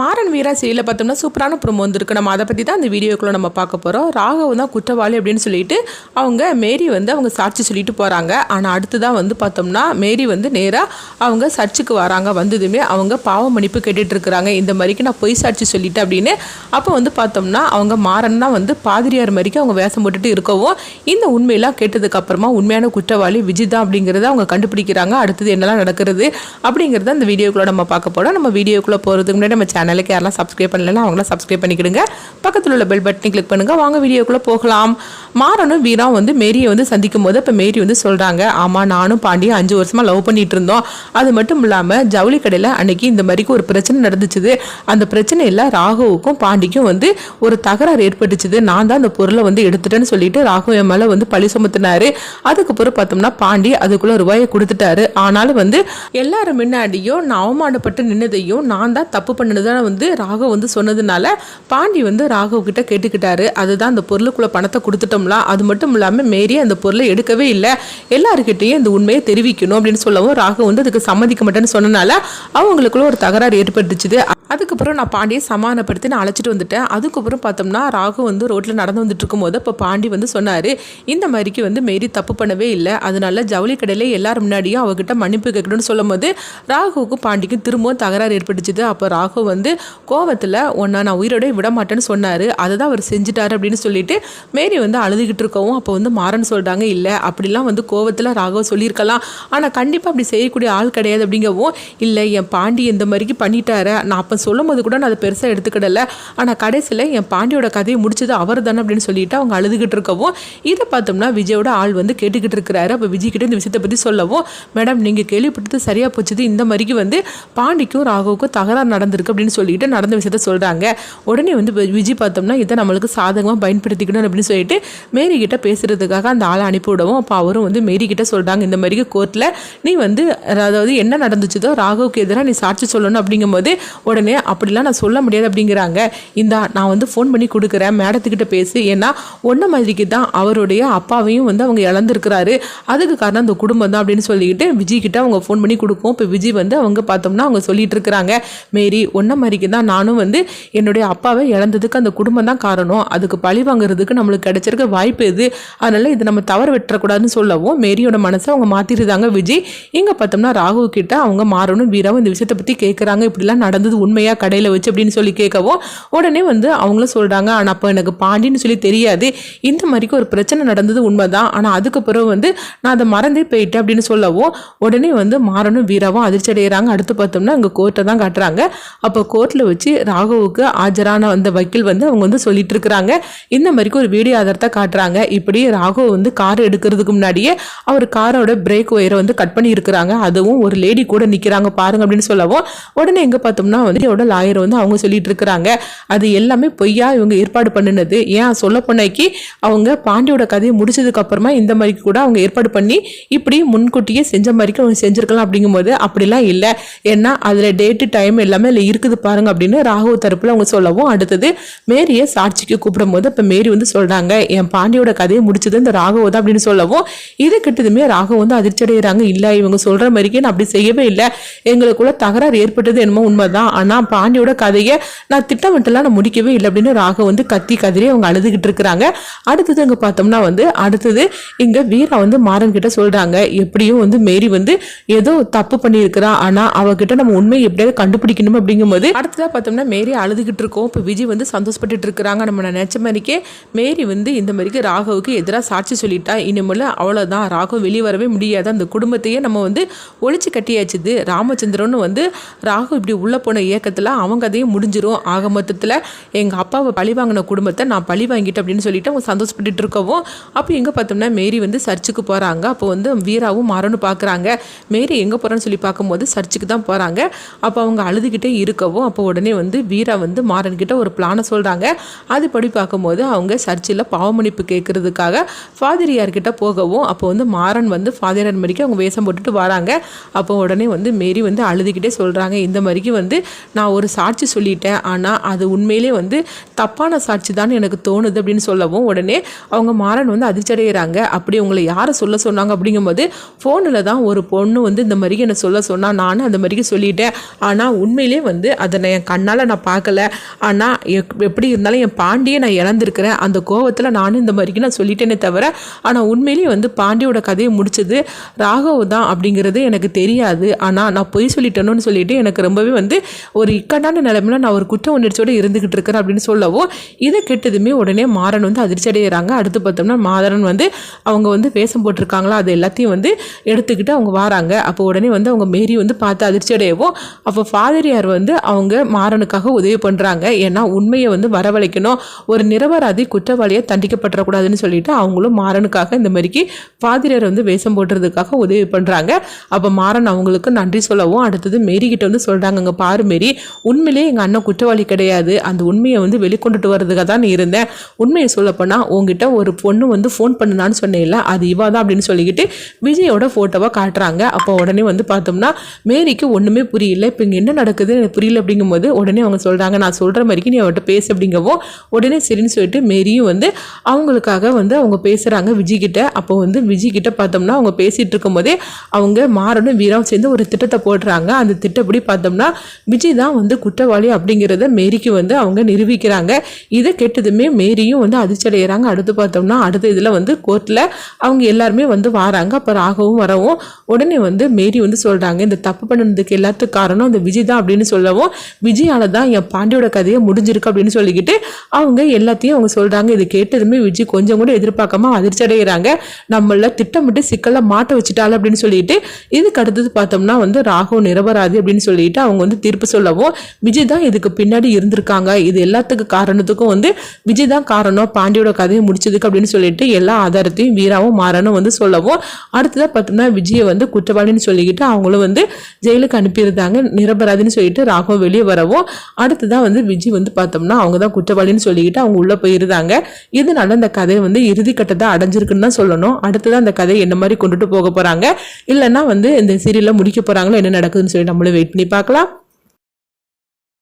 மாறன் வீரா சீரியலில் பார்த்தோம்னா சூப்பரான ப்ரோமோ வந்திருக்கு. நம்ம அதை பற்றி தான் அந்த வீடியோக்குள்ளே நம்ம பார்க்க போகிறோம் ராகவ் தான் குற்றவாளி அப்படின்னு சொல்லிட்டு அவங்க மேரி வந்து அவங்க சாட்சி சொல்லிட்டு போகிறாங்க ஆனால் அடுத்து தான் வந்து பார்த்தோம்னா மேரி வந்து நேராக அவங்க சர்ச்சுக்கு வராங்க. வந்ததுமே அவங்க பாவ மன்னிப்பு கேட்டுட்டு இருக்கிறாங்க. இந்த மாதிரிக்கு நான் பொய் சாட்சி சொல்லிட்டேன் அப்படின்னு. அப்போ வந்து பார்த்தோம்னா அவங்க மாறன் தான் வந்து பாதிரியார் மாதிரிக்கு அவங்க வேஷம் போட்டுட்டு இருக்கவும் இந்த உண்மையெல்லாம் கேட்டதுக்கு அப்புறமா உண்மையான குற்றவாளி விஜய் தான் அப்படிங்கிறத அவங்க கண்டுபிடிக்கிறாங்க. அடுத்தது என்னெல்லாம் நடக்கிறது அப்படிங்கிறத அந்த வீடியோக்குள்ளே நம்ம பார்க்க போகிறோம் நம்ம வீடியோக்குள்ளே போகிறதுக்கு முன்னாடி நம்ம சேனல் சேனலுக்கு யாரெல்லாம் சப்ஸ்கிரைப் பண்ணலன்னா அவங்களாம் சப்ஸ்கிரைப் பண்ணிக்கிடுங்க. பக்கத்தில் உள்ள பெல் பட்டனை கிளிக் பண்ணுங்கள் வாங்க வீடியோக்குள்ளே போகலாம். மாறனும் வீரா வந்து மேரியை வந்து சந்திக்கும் போது இப்போ மேரி வந்து சொல்கிறாங்க ஆமாம் நானும் பாண்டியும் அஞ்சு வருஷமாக லவ் பண்ணிட்டு இருந்தோம். அது மட்டும் இல்லாமல் ஜவுளி கடையில் அன்னைக்கு இந்த மாதிரிக்கு ஒரு பிரச்சனை நடந்துச்சுது. அந்த பிரச்சனையில் ராகுவுக்கும் பாண்டிக்கும் வந்து ஒரு தகராறு ஏற்பட்டுச்சுது. நான் தான் அந்த பொருளை வந்து எடுத்துட்டேன்னு சொல்லிட்டு ராகு என் மேலே வந்து பழி சுமத்தினாரு. அதுக்கப்புறம் பார்த்தோம்னா பாண்டி அதுக்குள்ள ரூபாயை கொடுத்துட்டாரு. ஆனாலும் வந்து எல்லாரும் முன்னாடியும் நான் அவமானப்பட்டு நின்னதையும் நான் தான் தப்பு பண்ணதுதான் வந்து ராகவ் வந்து சொன்னதுனால பாண்டி வந்து ராகவ் கிட்ட கேட்டுக்கிட்டாரு. அதுதான் அந்த பொருளுக்குள்ள பணத்தை கொடுத்துட்டோம்லாம் அது மட்டும் இல்லாமல் மேரி அந்த பொருளை எடுக்கவே இல்லை. எல்லாருக்கிட்டையும் இந்த உண்மையை தெரிவிக்கணும் அப்படின்னு சொல்லவும் ராகவ் வந்து அதுக்கு சம்மதிக்க மாட்டேன்னு சொன்னனால அவங்களுக்குள்ள ஒரு தகராறு ஏற்பட்டுச்சுது. அதுக்கப்புறம் நான் பாண்டியை சமாதானப்படுத்தி நான் அழைச்சிட்டு வந்துட்டேன். அதுக்கப்புறம் பார்த்தோம்னா ராகு வந்து ரோட்டில் நடந்து வந்துட்டு இருக்கும்போது இப்போ பாண்டி வந்து சொன்னார் இந்த மாதிரிக்கு வந்து மேரி தப்பு பண்ணவே இல்லை. அதனால ஜவுளி கடையில் எல்லாரும் முன்னாடியும் அவகிட்ட மன்னிப்பு கேட்கணும்னு சொல்லும்போது ராகுவுக்கும் பாண்டிக்கும் திரும்பவும் தகராறு ஏற்பட்டுச்சுது. அப்போ ராகு வந்து வந்து கோவத்தில் ஒன்றா நான் உயிரோடய விட மாட்டேன்னு சொன்னார். அதை தான் அவர் செஞ்சிட்டார் அப்படின்னு சொல்லிட்டு மேரி வந்து அழுதுகிட்டு இருக்கவும் அப்போ வந்து மாறன் சொல்கிறாங்க இல்லை அப்படிலாம் வந்து கோவத்தில் ராகவ சொல்லியிருக்கலாம். ஆனால் கண்டிப்பாக அப்படி செய்யக்கூடிய ஆள் கிடையாது அப்படிங்கவும் இல்லை என் பாண்டி இந்த மாதிரிக்கு பண்ணிட்டாரு. நான் அப்போ சொல்லும் போது கூட நான் அதை பெருசாக எடுத்துக்கிடல. ஆனால் கடைசியில் என் பாண்டியோட கதையை முடிச்சது அவர் தானே அப்படின்னு சொல்லிட்டு அவங்க அழுதுகிட்டு இருக்கவும் இதை பார்த்தோம்னா விஜயோட ஆள் வந்து கேட்டுக்கிட்டு இருக்கிறாரு. அப்போ விஜய்கிட்ட இந்த விஷயத்தை பற்றி சொல்லவும் மேடம் நீங்கள் கேள்விப்பட்டது சரியாக போச்சுது. இந்த மாதிரிக்கு வந்து பாண்டிக்கும் ராகவுக்கும் தகராறு நடந்திருக்கு அப்படின்னு சொல்லிட்டு நடந்த விஷயத்த சொல்கிறாங்க உடனே வந்து விஜய் பார்த்தோம்னா இதை நம்மளுக்கு சாதகமாக பயன்படுத்திக்கணும் அப்படின்னு சொல்லிட்டு மேரி கிட்ட பேசுறதுக்காக அந்த ஆளை அனுப்பி விடவும் அப்போ அவரும் வந்து மேரி கிட்ட சொல்கிறாங்க இந்த மாதிரி கோர்ட்டில் நீ வந்து அதாவது என்ன நடந்துச்சுதோ ராகுவுக்கு எதிராக நீ சாட்சி சொல்லணும் அப்படிங்கும்போது உடனே அப்படிலாம் நான் சொல்ல முடியாது அப்படிங்கிறாங்க. இந்தா நான் வந்து ஃபோன் பண்ணி கொடுக்குறேன் மேடத்துக்கிட்ட பேசு. ஏன்னா ஒன்றை மாதிரிக்கு தான் அவருடைய அப்பாவையும் வந்து அவங்க இழந்திருக்கிறாரு. அதுக்கு காரணம் அந்த குடும்பம் தான் அப்படின்னு சொல்லிக்கிட்டு விஜய் கிட்ட அவங்க ஃபோன் பண்ணி கொடுக்கும் இப்போ விஜய் வந்து அவங்க பார்த்தோம்னா அவங்க சொல்லிட்டு இருக்கிறாங்க. மேரி ஒன்றை மாதிரிக்கு தான் நானும் வந்து என்னுடைய அப்பாவை இழந்ததுக்கு அந்த குடும்பம் தான் காரணம். அதுக்கு பழி வாங்குறதுக்கு நம்மளுக்கு கிடைச்சிருக்க வாய்ப்பு இது அதனால இதை நம்ம தவறு விட்டுறக்கூடாதுன்னு சொல்லவும் மேரியோட மனசை அவங்க மாத்திருந்தாங்க விஜய் இங்கே பார்த்தோம்னா ராகு கிட்ட அவங்க மாறணும் வீராவும் இந்த விஷயத்தை பற்றி கேட்குறாங்க இப்படிலாம் நடந்தது உண்மையாக கடையில் வச்சு அப்படின்னு சொல்லி கேட்கவும் உடனே வந்து அவங்களும் சொல்கிறாங்க ஆனால் அப்போ எனக்கு பாண்டின்னு சொல்லி தெரியாது. இந்த மாதிரிக்கு ஒரு பிரச்சனை நடந்தது உண்மைதான். ஆனால் அதுக்கு பிறகு வந்து நான் அதை மறந்தே போயிட்டேன் அப்படின்னு சொல்லவும் உடனே வந்து மாறனும் வீராவும் அதிர்ச்சி அடைகிறாங்க அடுத்து பார்த்தோம்னா இங்கே கோர்ட்டை தான் காட்டுறாங்க. அப்போ கோர்ட்டில் வச்சு ராகுவுக்கு ஆஜரான அந்த வக்கீல் வந்து அவங்க வந்து சொல்லிட்டு இருக்கிறாங்க. இந்த மாதிரிக்கு ஒரு வீடியோ ஆதாரத்தை காட்டுறாங்க. இப்படி ராகு வந்து கார் எடுக்கிறதுக்கு முன்னாடியே அவர் காரோட பிரேக் ஒயரை வந்து கட் பண்ணி இருக்கிறாங்க அதுவும் ஒரு லேடி கூட நிற்கிறாங்க பாருங்க அப்படின்னு சொல்லவும். உடனே எங்கே பார்த்தோம்னா வந்து இதோட லாயர் வந்து அவங்க சொல்லிட்டு இருக்கிறாங்க. அது எல்லாமே பொய்யா இவங்க ஏற்பாடு பண்ணினது. ஏன் சொல்ல போனாக்கி அவங்க பாண்டியோட கதையை முடிச்சதுக்கு அப்புறமா இந்த மாதிரி கூட அவங்க ஏற்பாடு பண்ணி இப்படி முன்கூட்டியே செஞ்ச மாதிரிக்கு அவங்க செஞ்சிருக்கலாம் அப்படிங்கும்போது அப்படிலாம் இல்லை. ஏன்னா அதில் டேட்டு டைம் எல்லாமே அதில் இருக்குது பாருங்க அப்படின்னு ராகு தரப்புல அவங்க சொல்லவும் அடுத்தது மேரியை சாட்சிக்கு கூப்பிடும் போது இப்போ மேரி வந்து சொல்றாங்க என் பாண்டியோட கதையை முடிச்சது இந்த ராகவ தான் அப்படின்னு சொல்லவும் இது கிட்டதுமே ராகவ் வந்து அதிர்ச்சி அடைகிறாங்க இல்லை இவங்க சொல்ற மாதிரிக்கே நான் அப்படி செய்யவே இல்லை. எங்களுக்குள்ள தகராறு ஏற்பட்டது என்னமோ உண்மைதான். ஆனால் பாண்டியோட கதையை நான் திட்டமிட்டெல்லாம் நான் முடிக்கவே இல்லை அப்படின்னு ராகவ் வந்து கத்தி கதறி அவங்க அழுதுகிட்டு இருக்கிறாங்க. அடுத்தது அங்கே பார்த்தோம்னா வந்து அடுத்தது இங்கே வீரா வந்து மாறன் கிட்ட சொல்றாங்க எப்படியும் வந்து மேரி வந்து ஏதோ தப்பு பண்ணியிருக்கிறா. ஆனால் அவகிட்ட நம்ம உண்மையை எப்படியாவது கண்டுபிடிக்கணும்? அப்படிங்கும்போது அடுத்ததாக பார்த்தோம்னா மேரி அழுதுகிட்டு இருக்கோம். இப்போ விஜய் வந்து சந்தோஷப்பட்டுட்டு இருக்கிறாங்க. நம்ம நினச்ச மாதிரிக்கே மேரி வந்து இந்த மாதிரிக்கு ராகவுக்கு எதிராக சாட்சி சொல்லிட்டா. இனிமேல் அவ்வளோதான் ராகவ் வெளியே வரவே முடியாது. அந்த குடும்பத்தையே நம்ம வந்து ஒழிச்சு கட்டியாச்சுது. ராமச்சந்திரன் வந்து ராகு இப்படி உள்ளே போன இயக்கத்தில் அவங்க அதையும் முடிஞ்சிரும். ஆக மொத்தத்தில் எங்கள் அப்பாவை பழி வாங்கின குடும்பத்தை நான் பழி வாங்கிட்டேன் அப்படின்னு சொல்லிட்டு அவங்க சந்தோஷப்பட்டுட்டு இருக்கவும் அப்போ எங்கே பார்த்தோம்னா மேரி வந்து சர்ச்சுக்கு போகிறாங்க அப்போ வந்து வீராவும் மாறன்னு பார்க்குறாங்க மேரி எங்கே போகிறான்னு சொல்லி பார்க்கும்போது சர்ச்சுக்கு தான் போகிறாங்க அப்போ அவங்க அழுதுகிட்டே இருக்கவும் அப்போ உடனே வந்து வீரா வந்து மாறன்கிட்ட ஒரு பிளானை சொல்கிறாங்க அதுபடி பார்க்கும்போது அவங்க சர்ச்சில் பாவமன்னிப்பு கேட்குறதுக்காக ஃபாதிரியார்கிட்ட போகவும் அப்போ வந்து மாறன் வந்து ஃபாதிரியார் மாதிரிக்கு அவங்க வேஷம் போட்டுட்டு வராங்க. அப்போ உடனே வந்து மேரி வந்து அழுதுகிட்டே சொல்கிறாங்க இந்த மாதிரிக்கு வந்து நான் ஒரு சாட்சி சொல்லிட்டேன். ஆனால் அது உண்மையிலே வந்து தப்பான சாட்சி தான் எனக்கு தோணுது அப்படின்னு சொல்லவும் உடனே அவங்க மாறன் வந்து அதிர்ச்சடைகிறாங்க அப்படி உங்களை யாரை சொல்ல சொன்னாங்க அப்படிங்கும்போது ஃபோனில் தான் ஒரு பொண்ணு வந்து இந்த மாதிரி என்னை சொல்ல சொன்னால் நானும் அந்த மாதிரிக்கு சொல்லிட்டேன். ஆனால் உண்மையிலே வந்து நான் என் கண்ணால் நான் பார்க்கல. ஆனால் எப்- எப்படி இருந்தாலும் என் பாண்டியை நான் இழந்திருக்கிறேன். அந்த கோவத்தில் நானும் இந்த மாதிரிக்கு நான் சொல்லிட்டேனே தவிர ஆனால் உண்மையிலேயே வந்து பாண்டியோட கதையை முடிச்சது ராகவ் தான் அப்படிங்கிறது எனக்கு தெரியாது. ஆனால் நான் பொய் சொல்லிட்டேனோன்னு சொல்லிட்டு எனக்கு ரொம்பவே வந்து ஒரு இக்கட்டான நிலைமையில நான் ஒரு குற்ற உணர்ச்சியோடு இருந்துக்கிட்டு இருக்கிறேன் அப்படின்னு சொல்லவும் இதை கெட்டதுமே உடனே மாறன் வந்து அதிர்ச்சி அடைகிறாங்க அடுத்து பார்த்தோம்னா மாதரன் வந்து அவங்க வந்து வேஷம் போட்டிருக்காங்களா அது எல்லாத்தையும் வந்து எடுத்துக்கிட்டு அவங்க வராங்க. அப்போ உடனே வந்து அவங்க மேரி வந்து பார்த்து அதிர்ச்சி அடையவும் அப்போ ஃபாதரியார் வந்து அவங்க மாறனுக்காக உதவி பண்ணுறாங்க ஏன்னா உண்மையை வந்து வரவழைக்கணும். ஒரு நிரபராதி குற்றவாளியை தண்டிக்கப்பட்டுறக்கூடாதுன்னு சொல்லிட்டு அவங்களும் மாறனுக்காக இந்த மாதிரிக்கு ஃபாதரியார் வந்து வேஷம் போட்டுறதுக்காக உதவி பண்ணுறாங்க அப்போ மாறன் அவங்களுக்கு நன்றி சொல்லவும் அடுத்தது மேரி கிட்ட வந்து சொல்கிறாங்க அங்கே பாரு மேரி உண்மையிலே எங்கள் அண்ணன் குற்றவாளி கிடையாது. அந்த உண்மையை வந்து வெளிக்கொண்டுட்டு வர்றதுக்காக தான் இருந்தேன். உண்மையை சொல்லப்போனால் உங்ககிட்ட ஒரு பொண்ணு வந்து ஃபோன் பண்ணுனான்னு சொன்னேன்ல அது இவா தான் அப்படின்னு சொல்லிக்கிட்டு விஜயோட ஃபோட்டோவை காட்டுறாங்க. அப்போ உடனே வந்து பார்த்தோம்னா மேரிக்கு ஒன்றுமே புரியல. இப்போ இங்கே என்ன நடக்குது புரியல அப்படிங்கும்போது உடனே அவங்க சொல்கிறாங்க நான் சொல்கிற மாதிரிக்கு நீ அவர்கிட்ட பேசு அப்படிங்கவும் உடனே சரின்னு சொல்லிட்டு மேரியும் வந்து அவங்களுக்காக வந்து அவங்க பேசுகிறாங்க விஜய்கிட்ட. அப்போ வந்து விஜய்கிட்ட பார்த்தோம்னா அவங்க பேசிகிட்டு இருக்கும்போதே அவங்க மாறனும் வீரம் சேர்ந்து ஒரு திட்டத்தை போடுறாங்க. அந்த திட்டப்படி பார்த்தோம்னா விஜய் தான் வந்து குற்றவாளி அப்படிங்கிறத மேரிக்கு வந்து அவங்க நிரூபிக்கிறாங்க. இதை கெட்டதுமே மேரியும் வந்து அதிர்ச்சி அடைகிறாங்க அடுத்து பார்த்தோம்னா அடுத்த இதில் வந்து கோர்ட்டில் அவங்க எல்லாருமே வந்து வராங்க. அப்போ ராகவும் வரவும் உடனே வந்து மேரி வந்து சொல்கிறாங்க இந்த தப்பு பண்ணதுக்கு எல்லாத்துக்கும் காரணம் அந்த விஜய் தான் அப்படின்னு சொல்லவும் விஜயால தான் என் பாண்டியோட கதையை முடிஞ்சிருக்கு அப்படின்னு சொல்லிக்கிட்டு அவங்க எல்லாத்தையும் அவங்க சொல்கிறாங்க இது கேட்டதுமே விஜய் கொஞ்சம் கூட எதிர்பார்க்காம அதிர்ச்சி அடைகிறாங்க நம்மள திட்டமிட்டு சிக்கலில் மாட்ட வச்சுட்டாள் அப்படின்னு சொல்லிட்டு இதுக்கு அடுத்தது பார்த்தோம்னா வந்து ராகவ் நிரபராதி அப்படின்னு சொல்லிட்டு அவங்க வந்து தீர்ப்பு சொல்லவும் விஜய் தான் இதுக்கு பின்னாடி இருந்திருக்காங்க. இது எல்லாத்துக்கு காரணத்துக்கும் வந்து விஜய் தான் காரணம். பாண்டியோட கதையை முடிச்சதுக்கு அப்படின்னு சொல்லிட்டு எல்லா ஆதாரத்தையும் வீராவும் மாறனும் வந்து சொல்லவும் அடுத்ததாக பார்த்தோம்னா விஜயை வந்து குற்றவாளின்னு சொல்லிக்கிட்டு அவங்களும் வந்து ஜெயிலுக்கு அனுப்பியிருந்தாங்க. நிரபராதின்னு சொல்லிட்டு ராகவ் வெளியே வரவும் அடுத்ததான் வந்து விஜய் வந்து பார்த்தோம்னா அவங்க தான் குற்றவாளின்னு சொல்லிக்கிட்டு அவங்க உள்ளே போயிருந்தாங்க. இதனால இந்த கதை வந்து இறுதி கட்டத்தை அடைஞ்சிருக்குன்னு தான் சொல்லணும். அடுத்ததான் அந்த கதையை என்ன மாதிரி கொண்டுட்டு போக போகிறாங்க இல்லைன்னா வந்து இந்த சீரியலில் முடிக்க போகிறாங்களோ என்ன நடக்குதுன்னு சொல்லி நம்மளும் வெயிட் பண்ணி பார்க்கலாம்.